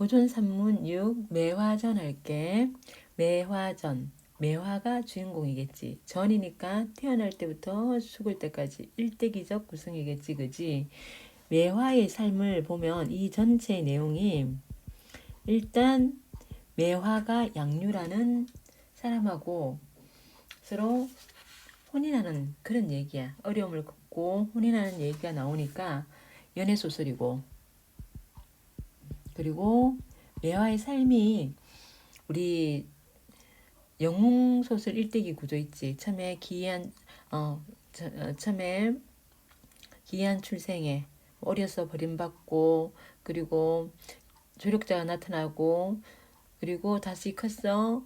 고전 산문 6 매화전 할게. 매화전. 매화가 주인공이겠지. 전이니까 태어날 때부터 죽을 때까지 일대기적 구성이겠지. 그지? 매화의 삶을 보면 이 전체 내용이 일단 매화가 양유라는 사람하고 서로 혼인하는 그런 얘기야. 어려움을 겪고 혼인하는 얘기가 나오니까 연애 소설이고 그리고 매화의 삶이 우리 영웅 소설 일대기 구조 있지. 처음에 기이한 어, 처, 어, 처음에 기이한 출생에 어려서 버림받고 그리고 조력자가 나타나고 그리고 다시 컸어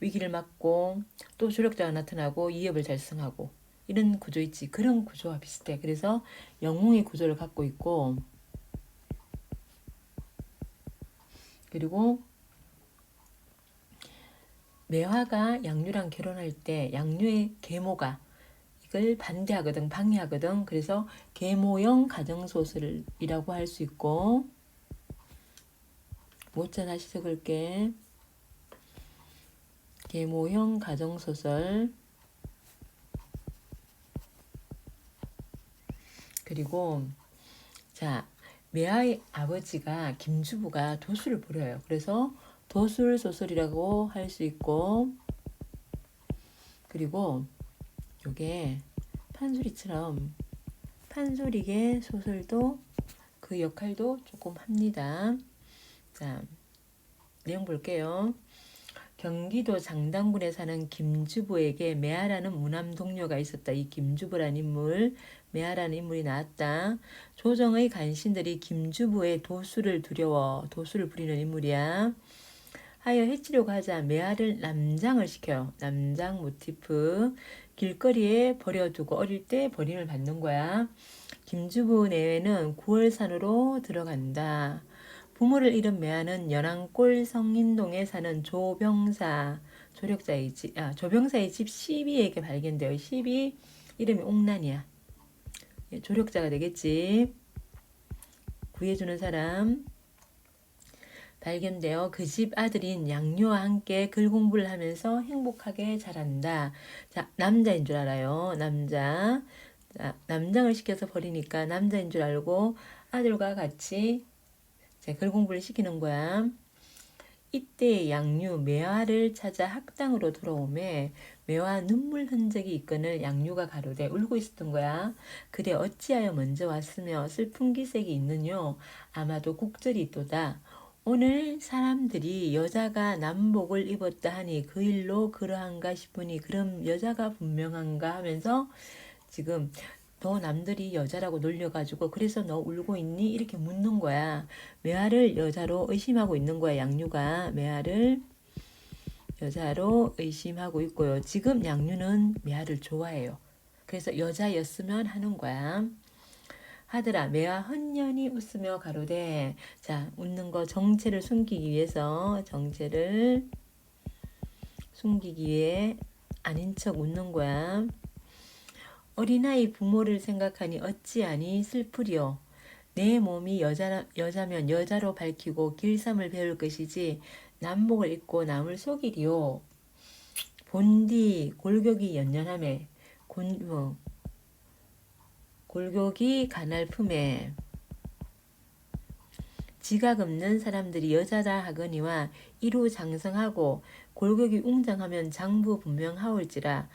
위기를 맞고 또 조력자가 나타나고 이업을 달성하고 이런 구조 있지. 그런 구조와 비슷해. 그래서 영웅의 구조를 갖고 있고 그리고 매화가 양류랑 결혼할 때 양류의 계모가 이걸 반대하거든 방해하거든. 그래서 계모형 가정소설이라고 할 수 있고. 모자 다시 적을게. 계모형 가정소설. 그리고 자 매화의 아버지가 김주부가 도수를 부려요. 그래서 도술 소설이라고 할 수 있고 그리고 요게 판소리처럼 판소리계 소설도 그 역할도 조금 합니다. 자, 내용 볼게요. 경기도 장당군에 사는 김주부에게 매아라는 무남 동료가 있었다. 이 김주부라는 인물, 매아라는 인물이 나왔다. 조정의 간신들이 김주부의 도수를 두려워 도수를 부리는 인물이야. 하여 해치려고 하자 매아를 남장을 시켜요. 남장 모티프. 길거리에 버려두고 어릴 때 버림을 받는 거야. 김주부 내외는 9월산으로 들어간다. 부모를 잃은 매아는 연안골 성인동에 사는 조병사 조력자의 집, 아, 조병사의 집 시비에게 발견되어 시비 이름이 옥난이야. 예, 조력자가 되겠지. 구해주는 사람 발견되어 그 집 아들인 양녀와 함께 글 공부를 하면서 행복하게 자란다. 자, 남자인 줄 알아요. 남자. 자, 남장을 시켜서 버리니까 남자인 줄 알고 아들과 같이 자, 글 공부를 시키는 거야. 이때 양류 매화를 찾아 학당으로 돌아오매 매화 눈물 흔적이 있거늘 양류가 가로되 울고 있었던 거야. 그대 어찌하여 먼저 왔으며 슬픈 기색이 있느뇨. 아마도 곡절이 있도다. 오늘 사람들이 여자가 남복을 입었다 하니 그 일로 그러한가 싶으니 그럼 여자가 분명한가 하면서 지금 너 남들이 여자라고 놀려가지고 그래서 너 울고 있니? 이렇게 묻는 거야. 매화를 여자로 의심하고 있는 거야. 양류가 매화를 여자로 의심하고 있고요. 지금 양류는 매화를 좋아해요. 그래서 여자였으면 하는 거야. 하더라 매화 헌년이 웃으며 가로되 자 웃는 거 정체를 숨기기 위해서 정체를 숨기기 위해 아닌 척 웃는 거야. 어린아이 부모를 생각하니 어찌하니 슬프리요. 내 몸이 여자, 여자면 여자로 밝히고 길삼을 배울 것이지 남복을 입고 남을 속이리요. 본디 골격이 연연함에 곤, 뭐, 골격이 가날 품에 지각 없는 사람들이 여자다 하거니와 이루 장성하고 골격이 웅장하면 장부 분명하올지라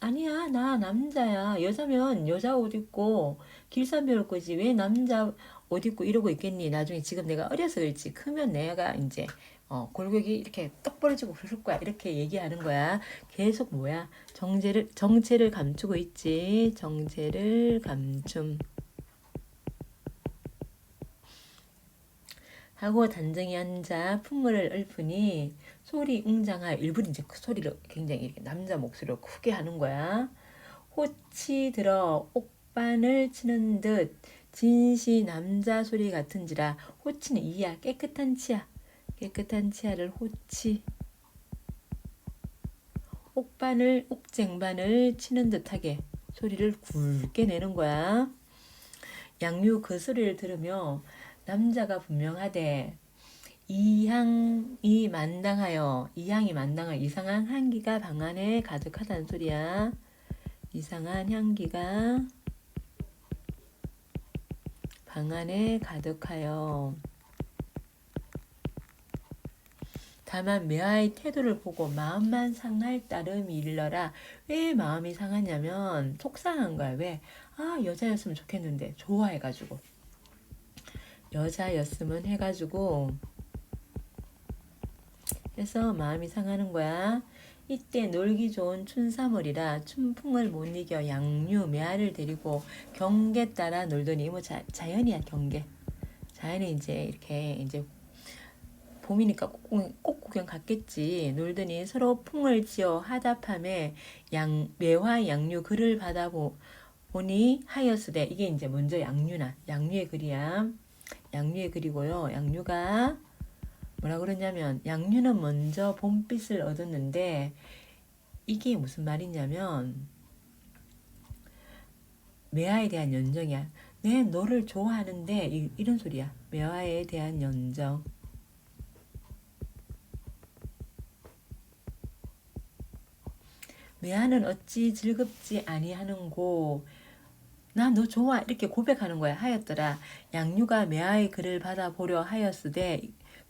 아니야, 나 남자야. 여자면 여자 옷 입고 길쌈 배울 거지. 왜 남자 옷 입고 이러고 있겠니? 나중에 지금 내가 어려서 그렇지. 크면 내가 이제 어, 골격이 이렇게 떡 벌어지고 그럴 거야. 이렇게 얘기하는 거야. 계속 뭐야? 정체를 정체를 감추고 있지. 정체를 감춤. 하고 단정히 앉아 풍물을 읊으니 소리 웅장하 일부러 이제 그 소리를 굉장히 남자 목소리로 크게 하는 거야. 호치 들어 옥반을 치는 듯 진시 남자 소리 같은지라 호치는 이야 깨끗한 치아 깨끗한 치아를 호치 옥반을 옥쟁반을 치는 듯하게 소리를 굵게 내는 거야. 양류 그 소리를 들으며 남자가 분명하되 이향이 만당하여 이향이 만당하여 이상한 향기가 방 안에 가득하다는 소리야. 이상한 향기가 방 안에 가득하여 다만 매화의 태도를 보고 마음만 상할 따름이 일러라. 왜 마음이 상하냐면 속상한 거야. 왜? 아 여자였으면 좋겠는데 좋아해가지고 여자였으면 해가지고 해서 마음이 상하는 거야. 이때 놀기 좋은 춘삼월이라 춘풍을 못 이겨 양류 매화를 데리고 경계 따라 놀더니 뭐 자, 자연이야 경계. 자연이 이제 이렇게 이제 봄이니까 꼭 구경 갔겠지. 놀더니 서로 풍을 지어 하답함에 양 매화 양류 글을 받아보 보니 하였으되 이게 이제 먼저 양류나 양류의 글이야. 양류의 글이고요. 양류가 뭐라 그러냐면 양류는 먼저 봄빛을 얻었는데 이게 무슨 말이냐면 매화에 대한 연정이야. 내 너를 좋아하는데 이, 이런 소리야. 매화에 대한 연정. 매화는 어찌 즐겁지 아니하는고 나 너 좋아 이렇게 고백하는 거야 하였더라 양류가 매화의 글을 받아보려 하였으되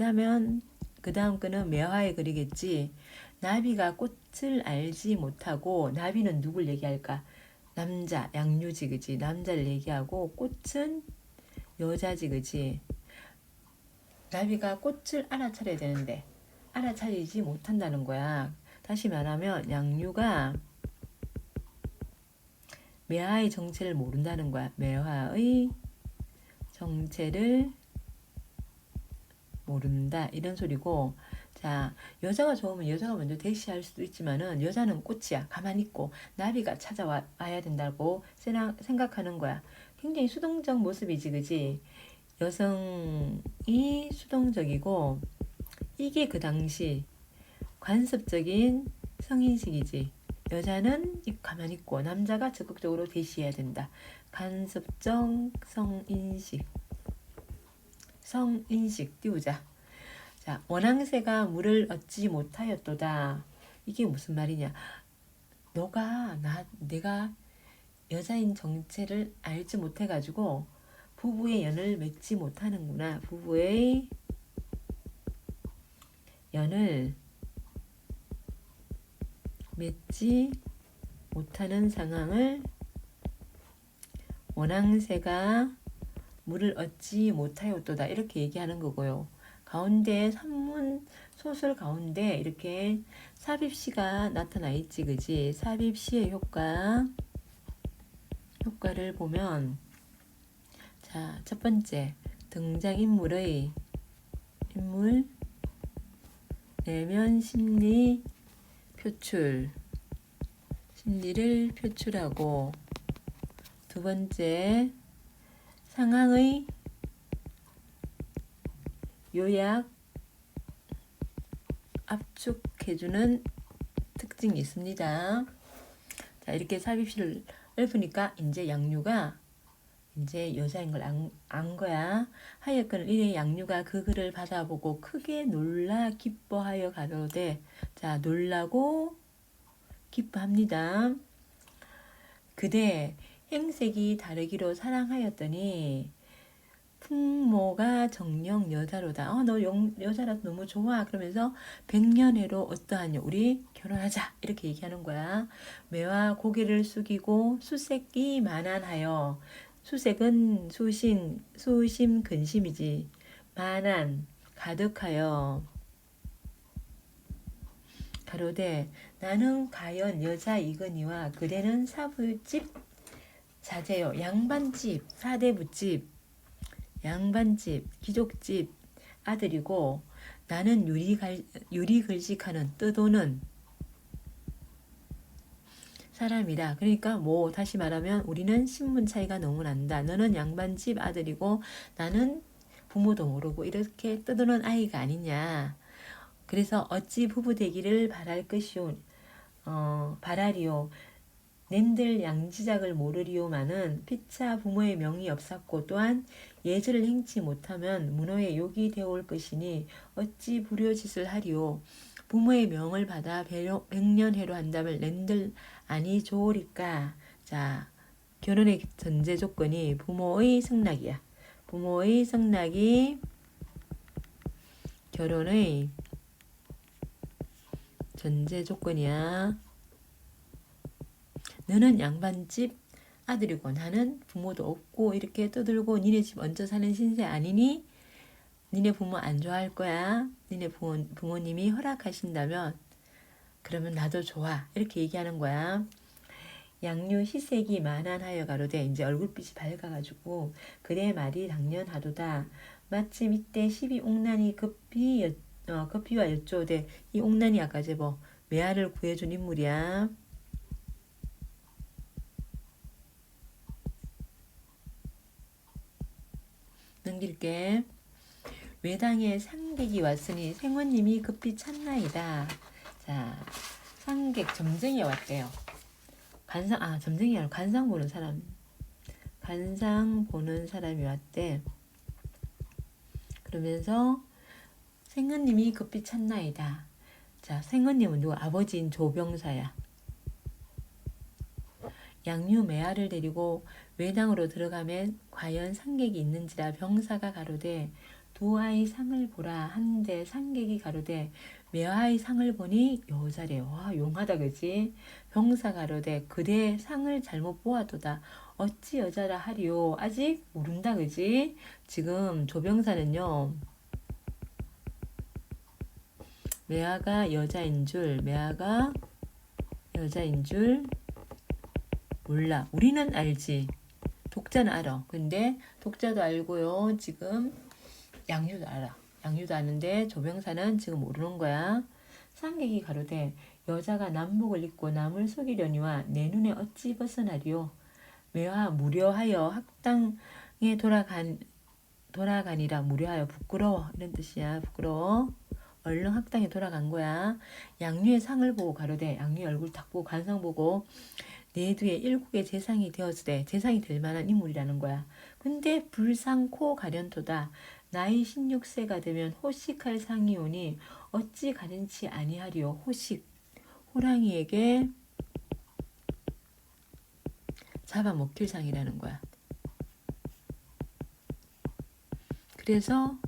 그 다음은 그 다음 끈은 매화의 글이겠지. 나비가 꽃을 알지 못하고 나비는 누굴 얘기할까? 남자 양류지 그지? 남자를 얘기하고 꽃은 여자지 그지? 나비가 꽃을 알아차려야 되는데 알아차리지 못한다는 거야. 다시 말하면 양류가 매화의 정체를 모른다는 거야. 매화의 정체를 모른다 이런 소리고 자 여자가 좋으면 여자가 먼저 대시할 수도 있지만은 여자는 꽃이야 가만히 있고 나비가 찾아와 야 된다고 생각- 생각하는 거야 굉장히 수동적 모습이지 그지 여성이 수동적이고 이게 그 당시 관습적인 성인식이지. 여자는 이- 가만히 있고 남자가 적극적으로 대시해야 된다. 간섭적 성인식. 성인식 띄우자. 자, 원앙새가 물을 얻지 못하였도다. 이게 무슨 말이냐? 너가 나 내가 여자인 정체를 알지 못해 가지고 부부의 연을 맺지 못하는구나. 부부의 연을 맺지 못하는 상황을 원앙새가 물을 얻지 못하였도다 이렇게 얘기하는 거고요. 가운데 산문 소설 가운데 이렇게 삽입시가 나타나 있지 그지 삽입시의 효과 효과를 보면 자 첫 번째 등장인물의 인물 내면 심리 표출 심리를 표출하고 두 번째 상황의 요약 압축해주는 특징이 있습니다. 자 이렇게 삽입시를 읊으니까 이제 양류가 이제 여자인 걸 안 안 거야. 하여간 이래 양류가 그 글을 받아보고 크게 놀라 기뻐하여 가로되 자 놀라고 기뻐합니다. 그대 행색이 다르기로 사랑하였더니 풍모가 정령 여자로다. 어, 너 영, 여자라서 너무 좋아. 그러면서 백년해로 어떠하냐. 우리 결혼하자. 이렇게 얘기하는 거야. 매와 고개를 숙이고 수색이 만한하여 수색은 수신, 수심 근심이지. 만한, 가득하여. 가로되 나는 가연 여자이거니와 그대는 사부집 자제요. 양반집, 사대부집, 양반집, 귀족집 아들이고 나는 유리갈, 유리글식하는 뜨도는 사람이라. 그러니까 뭐 다시 말하면 우리는 신분 차이가 너무 난다. 너는 양반집 아들이고 나는 부모도 모르고 이렇게 떠드는 아이가 아니냐. 그래서 어찌 부부 되기를 바랄 것이오. 어, 바라리오. 낸들 양지작을 모르리오마는 피차 부모의 명이 없었고 또한 예절을 행치 못하면 문호의 욕이 되어올 것이니 어찌 불효짓을 하리오? 부모의 명을 받아 백년해로 한다면 낸들 아니 좋으리까? 자 결혼의 전제 조건이 부모의 승낙이야. 부모의 승낙이 결혼의 전제 조건이야. 너는 양반집 아들이고 나는 부모도 없고 이렇게 떠들고 니네 집 얹어 사는 신세 아니니? 니네 부모 안 좋아할 거야. 니네 부모, 부모님이 허락하신다면 그러면 나도 좋아. 이렇게 얘기하는 거야. 양류 희색이 만한하여 가로되 이제 얼굴빛이 밝아가지고 그대 말이 당연하도다. 마침 이때 12옥난이 급히 여, 어, 급히와 여쭈오되 이 옥난이 아까 제뭐 메아를 구해준 인물이야. 넘길게. 외당에 상객이 왔으니 생원님이 급히 찾나이다. 자, 상객 점쟁이 왔대요. 관상 아 점쟁이 아니라 관상 보는 사람. 관상 보는 사람이 왔대. 그러면서 생은님이 급히 찾나이다. 자, 생은님은 누구? 아버지인 조병사야. 양유 매화를 데리고 외당으로 들어가면 과연 상객이 있는지라 병사가 가로되 두 아이 상을 보라 한데 상객이 가로되 매화의 상을 보니 여자래. 와 용하다 그지? 병사 가로되 그대 상을 잘못 보아도다. 어찌 여자라 하리오 아직 모른다 그지? 지금 조병사는요. 매화가 여자인 줄 매화가 여자인 줄 몰라. 우리는 알지 독자는 알아. 근데 독자도 알고요. 지금 양유도 알아. 양유도 아는데 조병사는 지금 모르는 거야. 상객이 가로되 여자가 남복을 입고 남을 속이려니와 내 눈에 어찌 벗어나리오 매화 무료하여 학당에 돌아간 돌아가니라 무료하여 부끄러워 이런 뜻이야. 부끄러워. 얼른 학당에 돌아간 거야. 양류의 상을 보고 가로되 양류 얼굴 딱 보고 관상 보고 내 뒤에 일국의 재상이 되었으되 재상이 될 만한 인물이라는 거야. 근데 불상코 가련토다. 나이 16세가 되면 호식할 상이 오니 어찌 가련치 아니하리요 호식. 호랑이에게 잡아먹힐 상이라는 거야. 그래서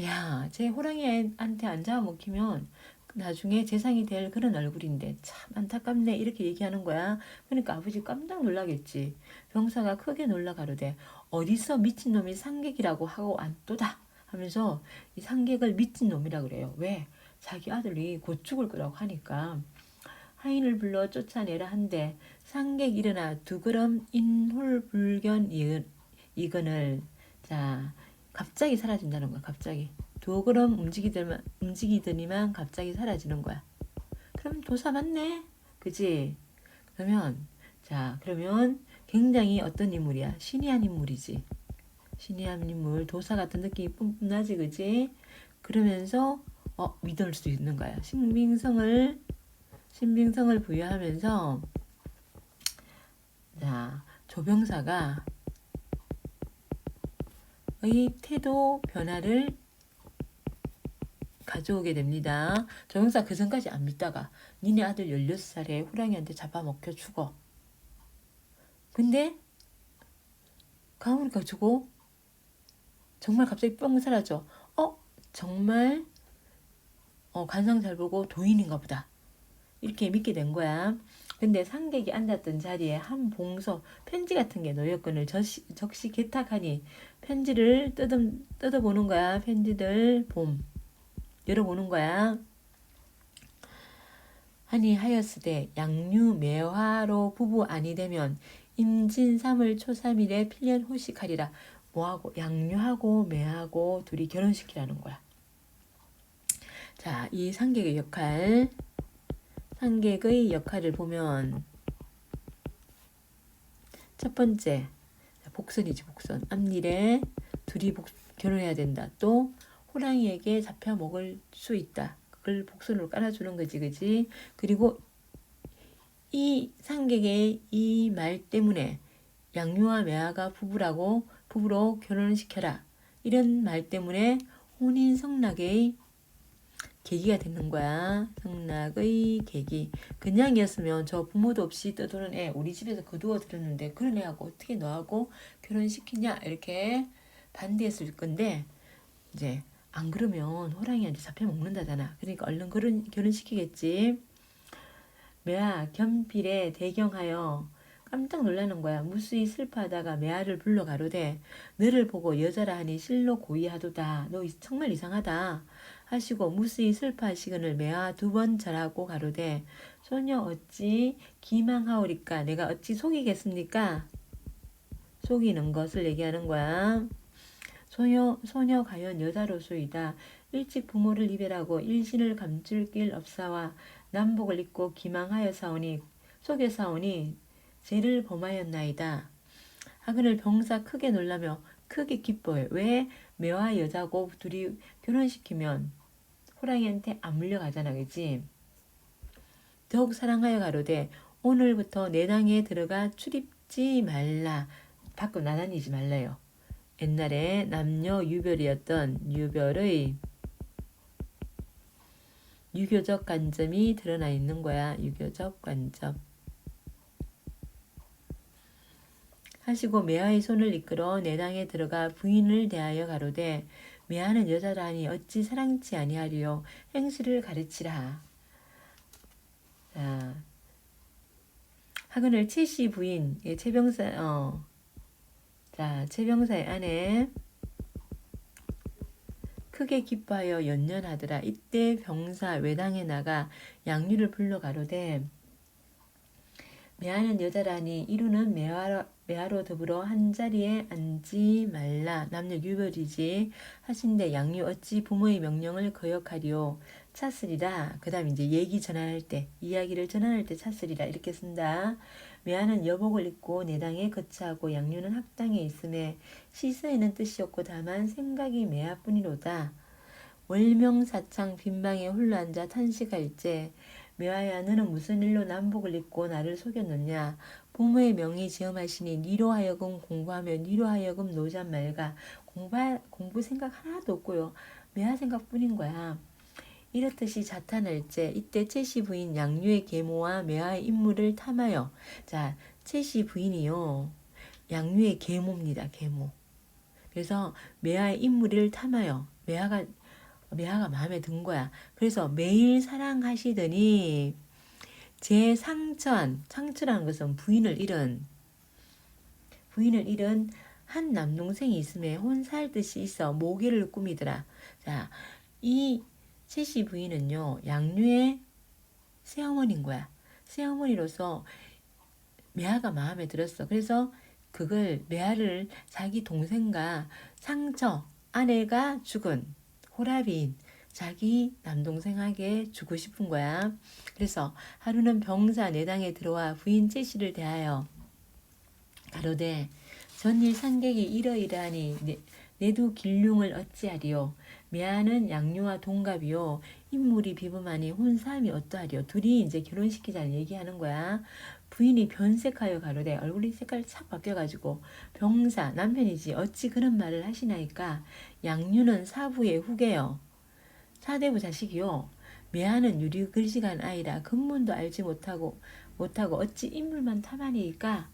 야, 제 호랑이한테 안 잡아먹히면 나중에 재상이 될 그런 얼굴인데 참 안타깝네 이렇게 얘기하는 거야. 그러니까 아버지 깜짝 놀라겠지. 병사가 크게 놀라 가로되 어디서 미친놈이 상객이라고 하고 안또다 하면서 이 상객을 미친놈이라 그래요. 왜? 자기 아들이 곧 죽을 거라고 하니까 하인을 불러 쫓아내라 한데 상객 일어나 두 걸음 인홀불견 이근- 이근을 자 갑자기 사라진다는 거야. 갑자기 두 걸음 움직이더만 움직이더니만 갑자기 사라지는 거야. 그럼 도사 맞네, 그지? 그러면 자 그러면 굉장히 어떤 인물이야? 신이 한 인물이지. 신이 한 인물, 도사 같은 느낌이 뿜뿜 나지, 그지? 그러면서 어 믿을 수 있는 거야. 신빙성을 신빙성을 부여하면서 자 조병사가 의 태도 변화를 가져오게 됩니다. 조병사 그 전까지 안 믿다가 니네 아들 16살에 호랑이한테 잡아먹혀 죽어. 근데 가오니까 죽어. 정말 갑자기 뻥 사라져. 어? 정말 어, 관상 잘 보고 도인인가 보다. 이렇게 믿게 된 거야. 근데 상객이 앉았던 자리에 한 봉서 편지 같은 게 놓였건을 적시, 적시 개탁하니 편지를 뜯음, 뜯어보는 거야. 편지들 봄 열어보는 거야. 하니 하였으되 양류 매화로 부부 아니 되면 임진 3월 초 3일에 필년 호식하리라. 뭐하고 양류하고 매하고 둘이 결혼시키라는 거야. 자, 이 상객의 역할, 상객의 역할을 보면 첫 번째 복선이지 복선. 앞일에 둘이 복, 결혼해야 된다. 또 호랑이에게 잡혀 먹을 수 있다. 그걸 복선으로 깔아주는 거지, 그지? 그리고 이 상객의 이 말 때문에 양유와 매화가 부부라고 부부로 결혼을 시켜라. 이런 말 때문에 혼인 성락의 계기가 되는 거야. 성락의 계기. 그냥이었으면 저 부모도 없이 떠도는 애 우리 집에서 거두어 들었는데 그런 애하고 어떻게 너하고 결혼시키냐 이렇게 반대했을 건데 이제 안 그러면 호랑이한테 잡혀 먹는다잖아. 그러니까 얼른 결혼 결혼시키겠지. 매아 겸필에 대경하여 깜짝 놀라는 거야. 무수히 슬퍼하다가 매아를 불러 가로되 너를 보고 여자라 하니 실로 고의하도다. 너 이- 정말 이상하다. 하시고 무수히 슬퍼하시거늘 매아 두 번 절하고 가로되 소녀 어찌 기망하오리까 내가 어찌 속이겠습니까? 속이는 것을 얘기하는 거야. 소녀, 소녀 가연 여자로소이다. 일찍 부모를 이별하고 일신을 감출 길 없사와 남복을 입고 기망하여 사오니 속여 사오니 죄를 범하였나이다. 하근을 병사 크게 놀라며 크게 기뻐해. 왜 매와 여자고 둘이 결혼시키면 호랑이한테 안 물려가잖아, 그지? 더욱 사랑하여 가로되 오늘부터 내 당에 들어가 출입지 말라. 밖으로 나다니지 말라요. 옛날에 남녀 유별이었던 유별의 유교적 관점이 드러나 있는 거야. 유교적 관점. 하시고 매화의 손을 이끌어 내당에 들어가 부인을 대하여 가로되 매화는 여자라니 어찌 사랑치 아니하리요 행실을 가르치라. 자, 하근을 채씨 부인 예, 채병사 어. 자, 채병사의 아내. 크게 기뻐하여 연연하더라. 이때 병사 외당에 나가 양유를 불러 가로되 매하는 여자라니 이루는 매화로, 매화로 더불어 한 자리에 앉지 말라. 남녀 유별이지 하신데 양유 어찌 부모의 명령을 거역하리오? 차쓰리라. 그 다음 이제 얘기 전환할 때 이야기를 전환할 때 차쓰리라. 이렇게 쓴다 매화는 여복을 입고 내당에 거처하고 양유는 학당에 있음에 시서에는 뜻이 없고 다만 생각이 매화뿐이로다. 월명사창 빈방에 홀로 앉아 탄식할제 매화야 너는 무슨 일로 남복을 입고 나를 속였느냐? 부모의 명의 지엄하시니 니로 하여금 공부하며 니로 하여금 노잔 말가 공부 공부 생각 하나도 없고요. 매화 생각뿐인 거야 이렇듯이 자탄할제 이때 채씨 부인 양유의 계모와 매화의 인물을 탐하여 자 채씨 부인이요 양유의 계모입니다 계모 그래서 매화의 인물을 탐하여 매화가 매화가 마음에 든 거야. 그래서 매일 사랑하시더니 제 상처한 상처라는 것은 부인을 잃은 부인을 잃은 한 남동생이 있음에 혼살듯이 있어 모기를 꾸미더라. 자, 이 채씨 부인은요 양류의 새어머니인 거야. 새어머니로서 매화가 마음에 들었어. 그래서 그걸 매화를 자기 동생과 상처 아내가 죽은 호라비인 자기 남동생에게 주고 싶은 거야. 그래서 하루는 병사 내당에 들어와 부인 채씨를 대하여 가로되 전일 상객이 이러이러하니 내, 내도 길흉을 어찌하리요 미아는 양유와 동갑이요. 인물이 비범하니 혼사함이 어떠하리요? 둘이 이제 결혼시키자는 얘기하는 거야. 부인이 변색하여 가로되 얼굴이 색깔 착 바뀌어가지고 병사 남편이지 어찌 그런 말을 하시나이까? 양유는 사부의 후계요. 사대부 자식이요. 매하는 유리 글씨간 아이라 근문도 알지 못하고 못하고 어찌 인물만 탐하니까?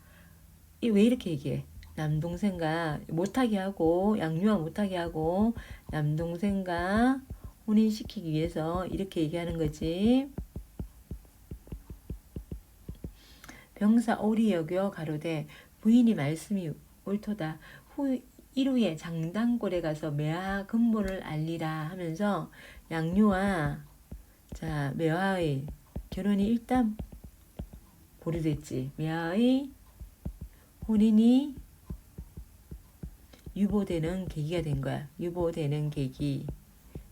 이왜 이렇게 얘기해 남동생과 못하게 하고 양유와 못하게 하고 남동생과 혼인시키기 위해서 이렇게 얘기하는 거지. 병사 오리 여겨 가로되 부인이 말씀이 옳도다. 후 이루에 장당골에 가서 매화 근본을 알리라 하면서 양유와 자 매화의 결혼이 일단 보류됐지. 매화의 혼인이 유보되는 계기가 된 거야. 유보되는 계기.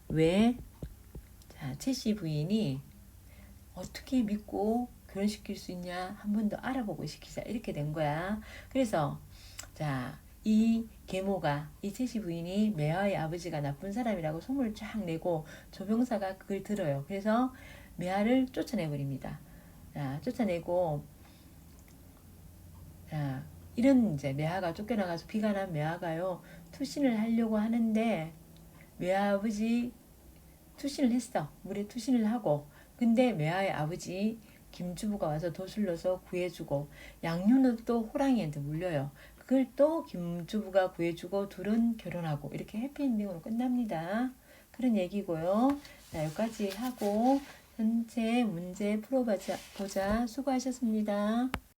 왜? 자, 채씨 부인이 어떻게 믿고 결혼시킬 수 있냐 한 번 더 알아보고 시키자 이렇게 된 거야. 그래서 자, 이 계모가 이 채씨 부인이 매화의 아버지가 나쁜 사람이라고 소문을 쫙 내고 조병사가 그걸 들어요. 그래서 매화를 쫓아내 버립니다. 자, 쫓아내고 자, 이런 이제 매화가 쫓겨나가서 비가 난 매화가요. 투신을 하려고 하는데 매화 아버지 투신을 했어. 물에 투신을 하고. 근데 매화의 아버지 김주부가 와서 도술러서 구해주고 양윤은 또 호랑이한테 물려요. 그걸 또 김주부가 구해주고 둘은 결혼하고 이렇게 해피엔딩으로 끝납니다. 그런 얘기고요. 자 여기까지 하고 전체 문제 풀어보자 보자. 수고하셨습니다